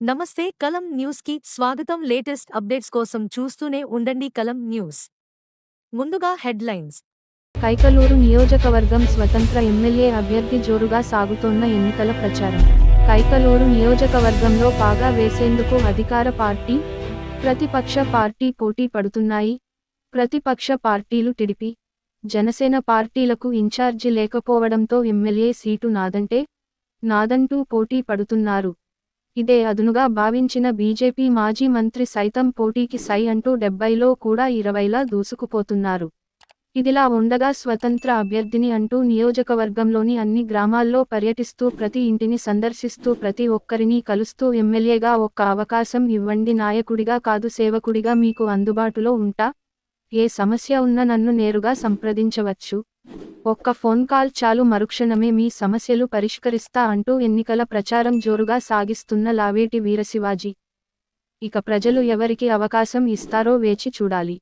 నమస్తే కలం న్యూస్కి స్వాగతం. లేటెస్ట్ అప్డేట్స్ కోసం చూస్తూనే ఉండండి కలం న్యూస్. ముందుగా హెడ్లైన్స్. కైకలూరు నియోజకవర్గం స్వతంత్ర ఎమ్మెల్యే అభ్యర్థి జోరుగా సాగుతోన్న ఎన్నికల ప్రచారం. కైకలూరు నియోజకవర్గంలో పాగా వేసేందుకు అధికార పార్టీ ప్రతిపక్ష పార్టీ పోటీ పడుతున్నాయి. ప్రతిపక్ష పార్టీలు టిడిపి జనసేన పార్టీలకు ఇన్ఛార్జి లేకపోవడంతో ఎమ్మెల్యే సీటు నాదంటే నాదంటూ పోటీ పడుతున్నారు. ఇదే అదునుగా భావించిన బీజేపీ మాజీ మంత్రి సైతం పోటీకి సై అంటూ డెబ్బైలో కూడా ఇరవైలా దూసుకుపోతున్నారు. ఇదిలా ఉండగా స్వతంత్ర అభ్యర్థిని అంటూ నియోజకవర్గంలోని అన్ని గ్రామాల్లో పర్యటిస్తూ ప్రతి ఇంటిని సందర్శిస్తూ ప్రతి ఒక్కరిని కలుస్తూ ఎమ్మెల్యేగా ఒక్క అవకాశం ఇవ్వండి నాయకుడిగా కాదు సేవకుడిగా మీకు అందుబాటులో ఉంటా ఏ సమస్య ఉన్న నన్ను నేరుగా సంప్రదించవచ్చు. ఒక్క ఫోన్ కాల్ చాలు మరుక్షణమే మీ సమస్యలు పరిష్కరిస్తా అంటూ ఎన్నికల ప్రచారం జోరుగా సాగిస్తున్న లావేటి వీరశివాజీ. ఇక ప్రజలు ఎవరికి అవకాశం ఇస్తారో వేచి చూడాలి.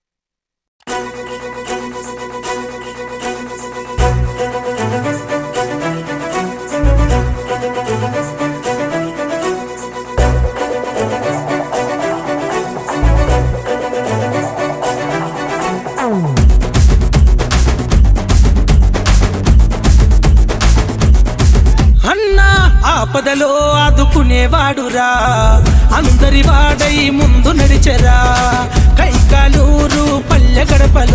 ఆపదలో ఆదుకునేవాడురా. అందరి వాడై ముందు నడిచెరా. కైకాలూరు పల్లె గడపలు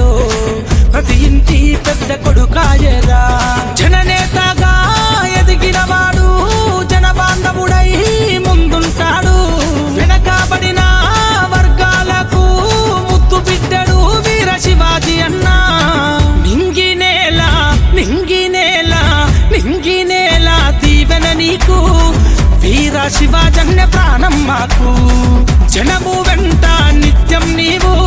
నీకు. వీర శివాజన్య ప్రాణం మాకు. జనము వెంట నిత్యం నీవు